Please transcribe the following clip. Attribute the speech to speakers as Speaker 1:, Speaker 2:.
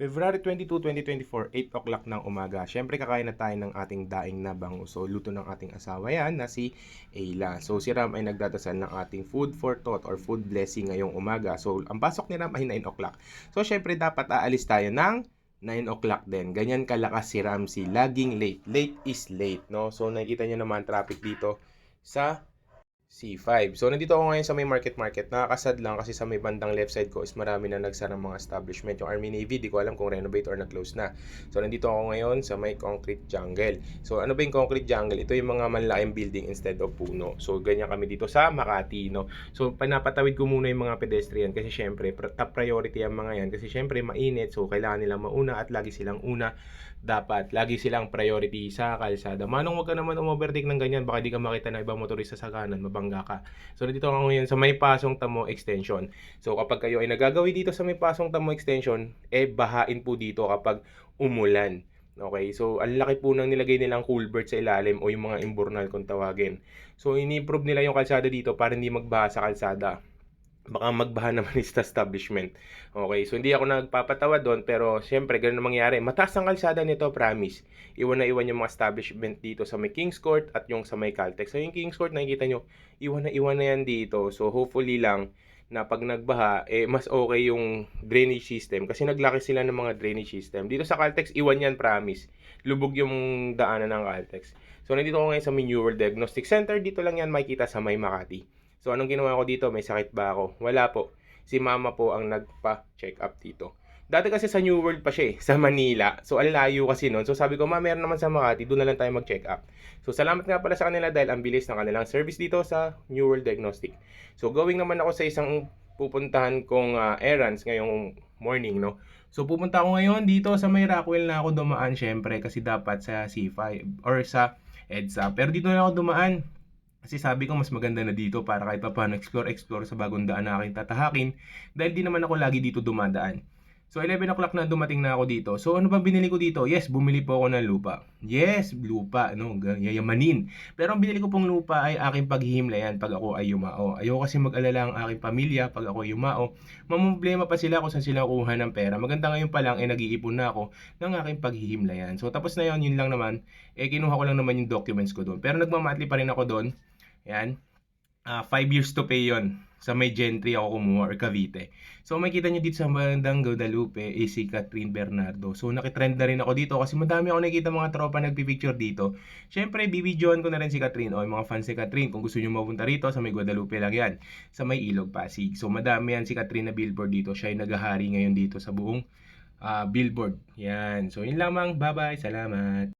Speaker 1: February 22, 2024, 8 o'clock ng umaga. Siyempre kakain na tayo ng ating daing na bango. So luto ng ating asawa yan na si Ayla. So si Ram ay nagdadasal ng ating food for thought or food blessing ngayong umaga. So ang pasok ni Ram ay 9 o'clock. So syempre dapat aalis tayo ng 9 o'clock din. Ganyan kalakas si Ramsey. Laging late. Late is late, no? So nakikita nyo naman traffic dito sa C5. So, nandito ako ngayon sa may market market. Nakakasad lang kasi sa may bandang left side ko is marami na nagsarang mga establishment. Yung Army Navy, di ko alam kung renovate or na-close na. So, nandito ako ngayon sa may concrete jungle. So, ano ba yung concrete jungle? Ito yung mga malalaking building instead of puno. So, ganyan kami dito sa Makati, no? So, pinapatawid ko muna yung mga pedestrian kasi syempre, pr- top priority ang mga yan. Kasi syempre, mainit. So, kailangan nilang mauna at lagi silang una dapat lagi silang priority sa kalsada. Manong wag ka naman umovertake ng ganyan, baka di ka makita ng ibang motorista sa kanan, mabangga ka. So nandito ako ngayon sa may pasong tamo extension. So kapag kayo ay nagagawi dito sa may pasong tamo extension, eh bahain po dito kapag umulan. Okay, so ang laki po nang nilagay nilang culvert sa ilalim o yung mga imburnal kung tawagin. So ini-improve nila yung kalsada dito para hindi magbaha sa kalsada baka magbaha naman sa establishment. Okay, so hindi ako nagpapatawa doon pero syempre ganun ang mangyari. Mataas ang kalsada nito, promise. Iwan na iwan yung mga establishment dito sa may Kings Court at yung sa may Caltex. So yung Kings Court nakikita nyo, iwan na iwan na yan dito. So hopefully lang na pag nagbaha, eh mas okay yung drainage system kasi naglaki sila ng mga drainage system. Dito sa Caltex, iwan yan, promise. Lubog yung daanan ng Caltex. So nandito ako ngayon sa New Diagnostic Center. Dito lang yan makikita sa may Makati. So anong ginawa ko dito? May sakit ba ako? Wala po. Si mama po ang nagpa-check up dito. Dati kasi sa New World pa siya eh, sa Manila. So ang layo kasi noon. So sabi ko, ma, meron naman sa Makati, doon na lang tayo mag-check up. So salamat nga pala sa kanila dahil ang bilis ng kanilang service dito sa New World Diagnostic. So going naman ako sa isang pupuntahan kong ah, errands ngayong morning, no? So pupunta ako ngayon dito sa may Rockwell na ako dumaan syempre kasi dapat sa C5 or sa EDSA. Pero dito na ako dumaan kasi sabi ko mas maganda na dito para kahit pa paano explore-explore sa bagong daan na aking tatahakin dahil di naman ako lagi dito dumadaan. So 11 o'clock na dumating na ako dito. So ano ba binili ko dito? Yes, bumili po ako ng lupa. Yes, lupa, no, yayamanin. Pero ang binili ko pong lupa ay aking paghihimlayan pag ako ay yumao. Ayoko kasi mag-alala ang aking pamilya pag ako ay yumao. Mamumblema pa sila kung saan sila kuha ng pera. Maganda ngayon pa lang, eh nag-iipon na ako ng aking paghihimlayan. So tapos na yon yun lang naman. Eh kinuha ko lang naman yung documents ko doon. Pero nagmamatli pa rin ako doon. Yan. 5 years to pay yon sa may Gentry ako kumuha or Cavite. So makita nyo dito sa bandang Guadalupe is si Catherine Bernardo. So nakitrend na rin ako dito kasi madami ako nakikita mga tropa nagpipicture dito. Siyempre, bibidyoan ko na rin si Catherine o yung mga fans ni Catherine. Kung gusto nyo mapunta rito sa may Guadalupe lang yan. Sa may Ilog Pasig. So madami yan si Catherine na billboard dito. Siya ay naghahari ngayon dito sa buong ah, billboard. Yan. So yun lamang. Bye-bye. Salamat.